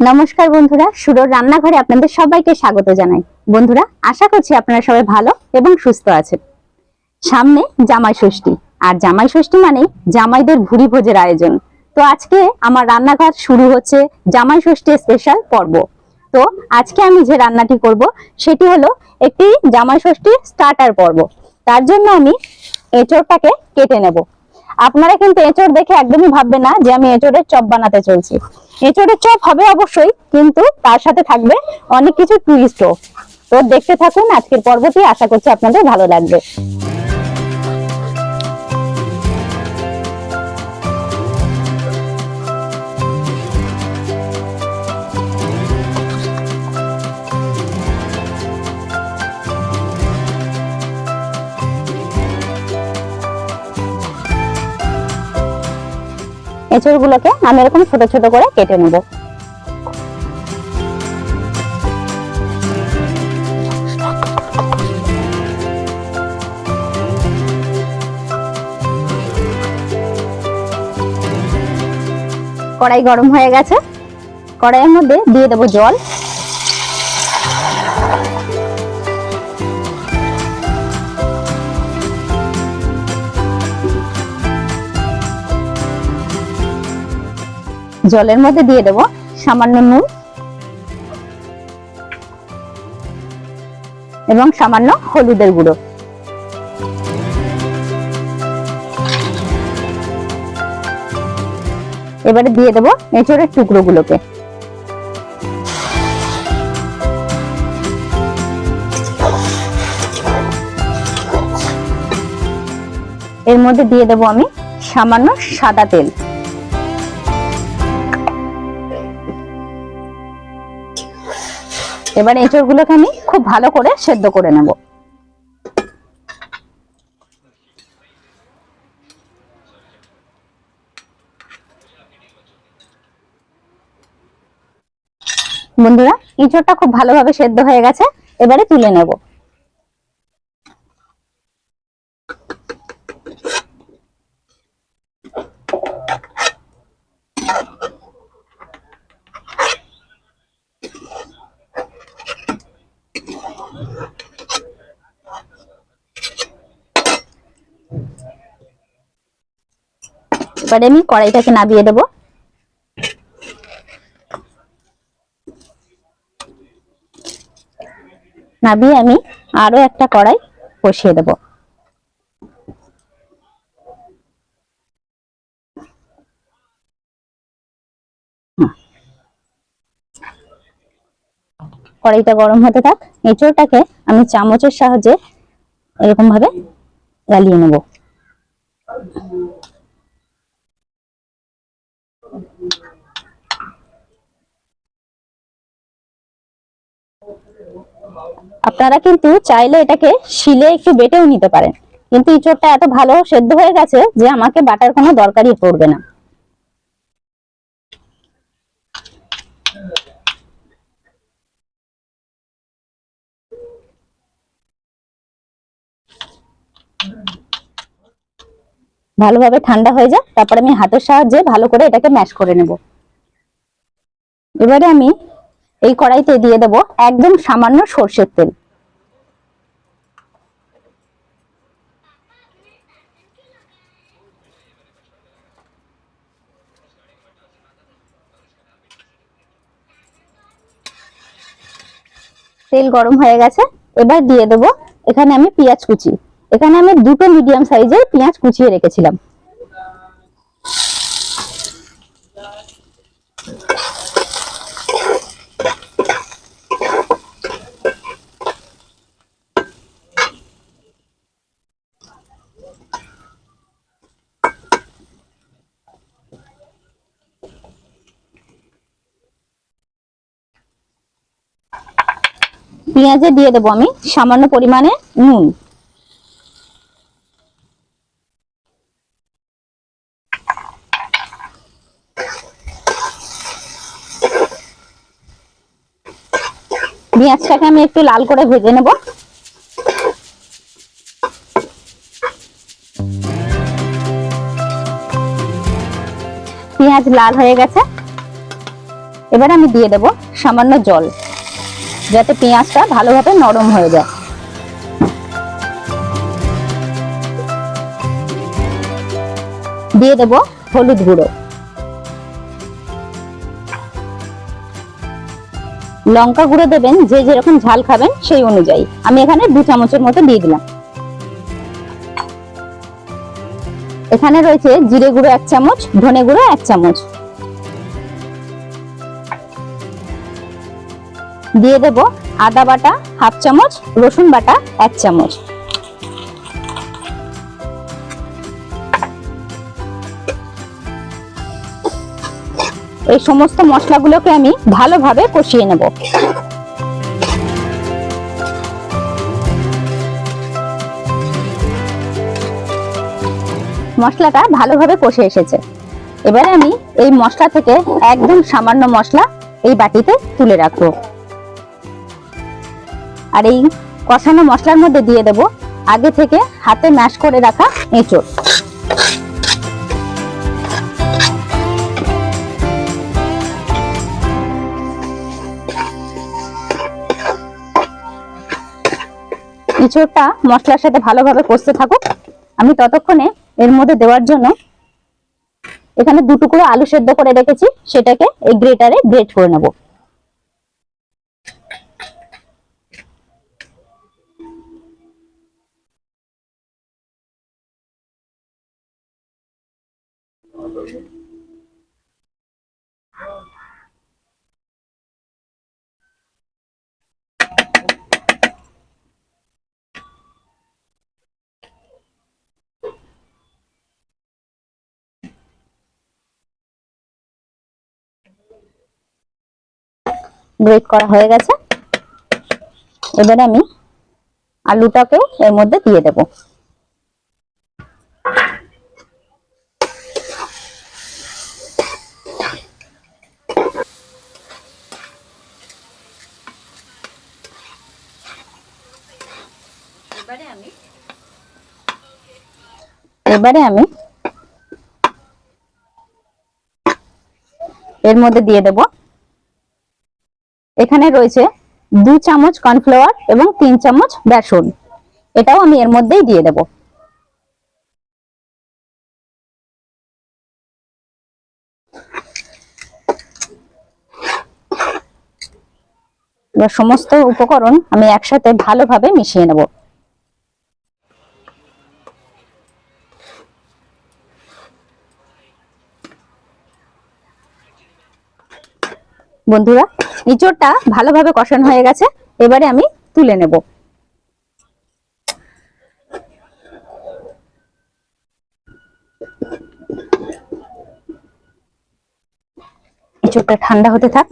নমস্কার বন্ধুরা, সুরর রান্নাঘরে আপনাদের সবাইকে স্বাগত জানাই। বন্ধুরা, আশা করছি আপনারা সবাই ভালো এবং সুস্থ আছেন। সামনে জামাই ষষ্ঠী, আর জামাই ষষ্ঠী মানেই জামাইদের ভুরি ভোজের আয়োজন। তো আজকে আমার রান্নাঘর শুরু হচ্ছে জামাই ষষ্ঠী স্পেশাল পর্ব। তো আজকে আমি যে রান্নাটি করব, সেটি হলো একটি জামাই ষষ্ঠী স্টার্টার পর্ব। তার জন্য আমি এঁচড়টাকে কেটে নেব। আপনারা কিন্তু এঁচড় দেখে একদমই ভাববে না যে আমি এঁচড়ের চপ বানাতে চলছি। এঁচড়ের চপ হবে অবশ্যই, কিন্তু তার সাথে থাকবে অনেক কিছু টুইস্টও। তো দেখতে থাকুন, আজকের পর্বটি, আশা করছি আপনাদের ভালো লাগবে। এঁচড়গুলোকে আমি এরকম ছোট ছোট করে কেটে নেব। কড়াই গরম হয়ে গেছে। কড়াইয়ের মধ্যে দিয়ে দেবো জল। জলের মধ্যে দিয়ে দেব সামান্য নুন এবং সামান্য হলুদের গুঁড়ো। এবারে দিয়ে দেব এঁচড়ের টুকরোগুলোকে। এর মধ্যে দিয়ে দেব আমি সামান্য সাদা তেল। এবার এঁচড়গুলোকে আমি খুব ভালো করে সেদ্ধ করে নেব। বন্ধুরা, এঁচড়টা খুব ভালোভাবে সেদ্ধ হয়ে গেছে। এবারে তুলে নেব। এবারে আমি কড়াইটাকে নাবিয়ে দেব। নাবিয়ে আমি আরও একটা কড়াই বসিয়ে দেব। কড়াইটা গরম হতে থাক, এঁচড়টাকে আমি চামচের সাহায্যে এরকম ভাবে গালিয়ে নেব। আপনারা কিন্তু চাইলে এটাকে শিলে একটু বেটেও নিতে পারেন। কিন্তু ইঁচড়টা এত ভালো সেদ্ধ হয়ে গেছে যে আমাকে বাটার কোনো দরকারই পড়বে না। ভালোভাবে ঠান্ডা হয়ে যায় তারপরে আমি হাতের সাহায্যে ভালো করে এটাকে ম্যাশ করে নেব। এবারে আমি এই কড়াইতে দিয়ে দেব একদম সামান্য সর্ষের তেল। তেল গরম হয়ে গেছে, এবার দিয়ে দেব এখানে আমি পেঁয়াজ কুচি। এখানে আমি দুটো মিডিয়াম সাইজের পেঁয়াজ কুচিয়ে রেখেছিলাম। পেঁয়াজে দিয়ে দেবো আমি সামান্য পরিমাণে নুন। পেঁয়াজটাকে আমি একটু লাল করে ভেজে নেব। পেঁয়াজ লাল হয়ে গেছে। এবার আমি দিয়ে দেব সামান্য জল। যাতে পেঁয়াজটা ভালোভাবে নরম হয়ে যায়। দিয়ে দেব হলুদ গুঁড়ো। লঙ্কা গুঁড়ো দেবেন, যে যেরকম ঝাল খাবেন সেই অনুযায়ী। আমি এখানে দু চামচের মতো দিয়ে দিলাম। এখানে রয়েছে জিরে গুঁড়ো এক চামচ, ধনে গুঁড়ো এক চামচ। দিয়ে দেব আদা বাটা হাফ চামচ, রসুন বাটা এক চামচ। এই সমস্ত মশলাগুলোকে আমি ভালোভাবে কষিয়ে নেব। মশলাটা ভালোভাবে কষে এসেছে। এবারে আমি এই মশলা থেকে একদম সামান্য মশলা এই বাটিতে তুলে রাখব। আর এই কষানো মশলার মধ্যে দিয়ে দেব আগে থেকে হাতে ম্যাশ করে রাখা এঁচড়। এঁচড়টা মশলার সাথে ভালোভাবে কষতে থাকুক। আমি ততক্ষণে এর মধ্যে দেওয়ার জন্য এখানে দু টুকরো আলু সেদ্ধ করে রেখেছি, সেটাকে এই গ্রেটারে গ্রেট করে নেব। গ্রেট করা হয়ে গেছে। এবারে আমি আলুটাকেও এর মধ্যে দিয়ে দেব। এবারে আমি এর মধ্যে দিয়ে দেব। এখানে রয়েছে দু চামচ কর্নফ্লাওয়ার এবং তিন চামচ বেসন। এটাও আমি এর মধ্যেই দিয়ে দেব। সমস্ত উপকরণ আমি একসাথে ভালোভাবে মিশিয়ে নেব। বন্ধুরা ইঁচড়টা ভালোভাবে কষানো হয়ে গেছে। এবারে আমি তুলে নেব। ইঁচড়টা ঠান্ডা হতে থাক।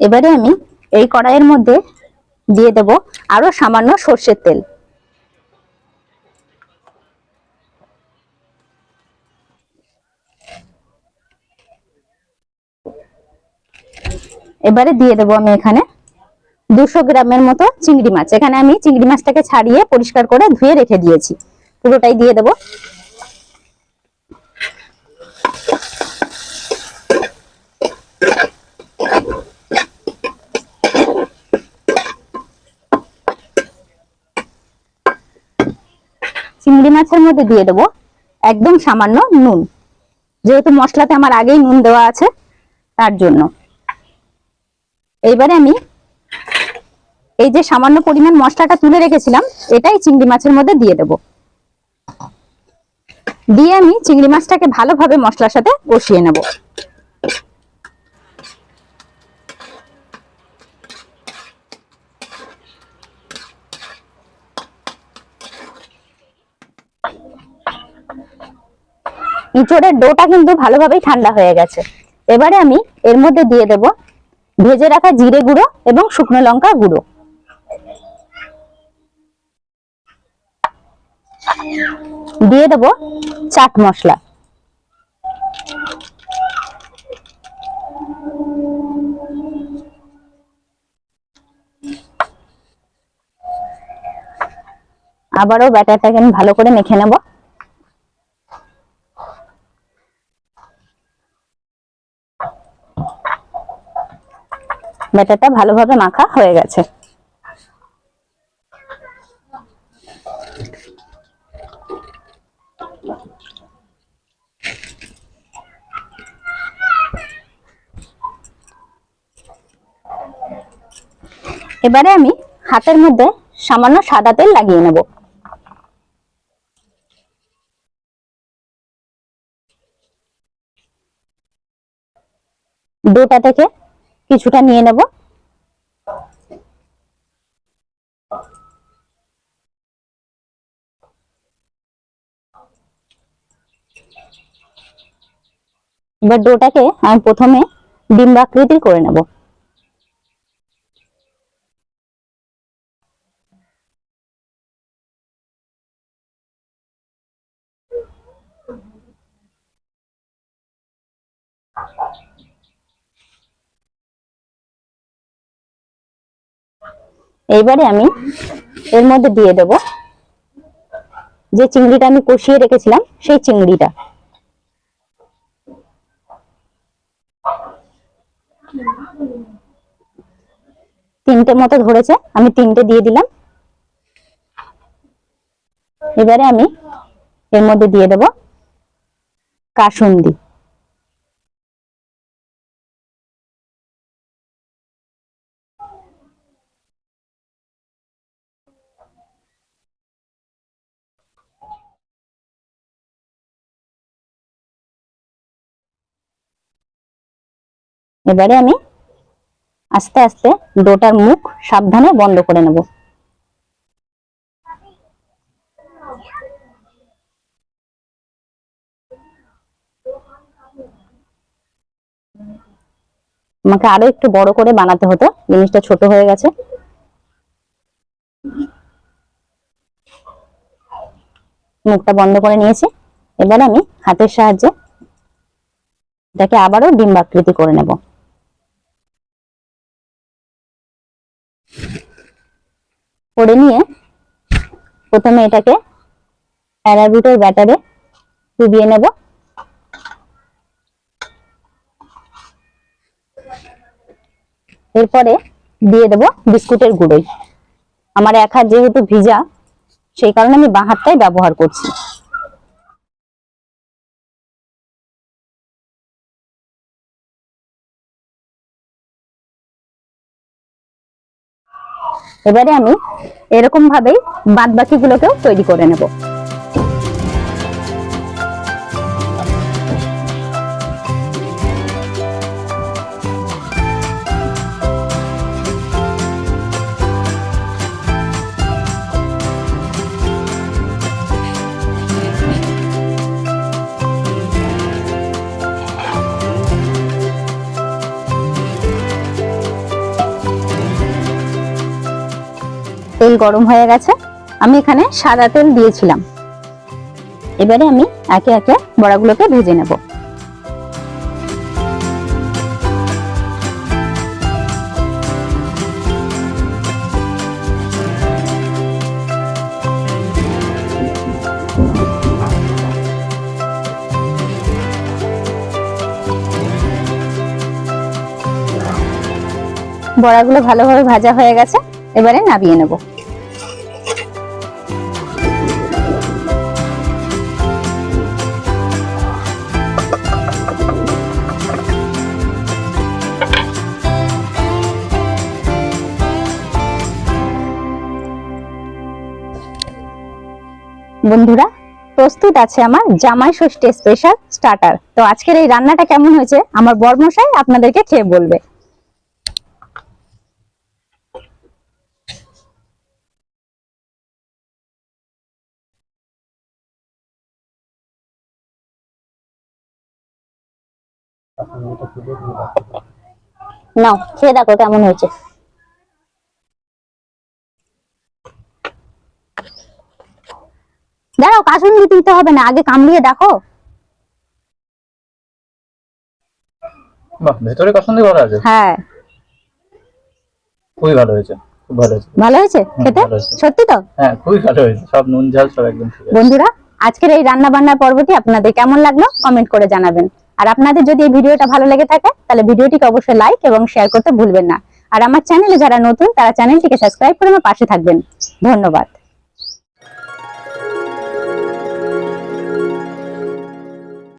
এবারে আমি এই কড়াইয়ের মধ্যে দিয়ে দেব আরও সামান্য সর্ষের তেল। এবারে দিয়ে দেবো আমি এখানে দুশো গ্রামের মতো চিংড়ি মাছ। এখানে আমি চিংড়ি মাছটাকে ছাড়িয়ে পরিষ্কার করে ধুয়ে রেখে দিয়েছি। পুরোটাই দিয়ে দেবো। চিংড়ি মাছের মধ্যে দিয়ে দেবো একদম সামান্য নুন। যেহেতু মশলাতে আমার আগেই নুন দেওয়া আছে, তার জন্য। এইবারে আমি এই যে সামান্য পরিমাণ মশলাটা তুলে রেখেছিলাম, এটাই চিংড়ি মাছের মধ্যে দিয়ে দেব। দিয়ে আমি চিংড়ি মাছটাকে ভালোভাবে মশলার সাথে বসিয়ে নেব। ইঁচড়ের ডোটা কিন্তু ভালোভাবেই ঠান্ডা হয়ে গেছে। এবারে আমি এর মধ্যে দিয়ে দেব ভেজে রাখা জিরে গুঁড়ো এবং শুকনো লঙ্কা গুঁড়ো। দিয়ে দেব চাট মশলা। আবারও ব্যাটারটাকে আমি ভালো করে মেখে নেব। ব্যাটারটা ভালোভাবে মাখা হয়ে গেছে। এবারে আমি হাতের মধ্যে সামান্য সাদা তেল লাগিয়ে নেব। ডোটা থেকে কিছুটা নিয়ে নেব। এবার ডোটাকে আমি প্রথমে ডিম্বাকৃতির করে নেব। এইবারে আমি এর মধ্যে দিয়ে দেব। যে চিংড়িটা আমি কষিয়ে রেখেছিলাম, সেই চিংড়িটা। তিনটে মতো ধরেছে, আমি তিনটে দিয়ে দিলাম। এবারে আমি এর মধ্যে দিয়ে দেব কাসুন্দি। এবারে আমি আস্তে আস্তে ডোটার মুখ সাবধানে বন্ধ করে নেব। আমাকে আরও একটু বড় করে বানাতে হতো, জিনিসটা ছোট হয়ে গেছে। মুখটা বন্ধ করে নিয়েছি। এবার আমি হাতের সাহায্যে এটাকে আবারও ডিম্বাকৃতি করে নেব। করে নিয়ে প্রথমে এটাকে অ্যারাবিটের ব্যাটারে ডুবিয়ে নেব। এরপরে দিয়ে দেব বিস্কুটের গুঁড়োই। আমার এক হাত যেহেতু ভিজা, সেই কারণে আমি বাঁ হাতটাই ব্যবহার করছি। এবারে আমি এরকম ভাবেই বাদ তৈরি করে নেব। তেল গরম হয়ে গেছে, আমি এখানে সাদা তেল দিয়েছিলাম। এবারে আমি একে একে বড়াগুলোকে ভেজে নেব। বড়াগুলো ভালোভাবে ভাজা হয়ে গেছে, এবারে নাবিয়ে নেব। বন্ধুরা, প্রস্তুত আছে আমার জামাই ষষ্ঠী স্পেশাল স্টার্টার তো আজকের এই রান্নাটা কেমন হয়েছে, আমার বর্মশাই আপনাদেরকে খেয়ে বলবে। নাও, খেয়ে দেখো কেমন হয়েছে। দাঁড়াও কাসুন্দি দিতে হবে না আগে কামড়িয়ে দেখো। বাহ ভেতরে কাসন্দি করা আছে? হ্যাঁ। খুবই ভালো হয়েছে খুব ভালো হয়েছে। ভালো হয়েছে খেতে? সত্যি তো? হ্যাঁ খুবই ভালো হয়েছে সব নুন ঝাল সব একদম ঠিক আছে। বন্ধুরা আজকের এই রান্না বান্নার পর্বটি আপনাদের কেমন লাগল কমেন্ট করে জানাবেন। আর আপনাদের যদি এই ভিডিওটা ভালো লেগে থাকে তাহলে ভিডিওটিকে অবশ্যই লাইক এবং শেয়ার করতে ভুলবেন না। আর আমার চ্যানেলে যারা নতুন তারা চ্যানেলটিকে সাবস্ক্রাইব করে আমার পাশে থাকবেন। ধন্যবাদ।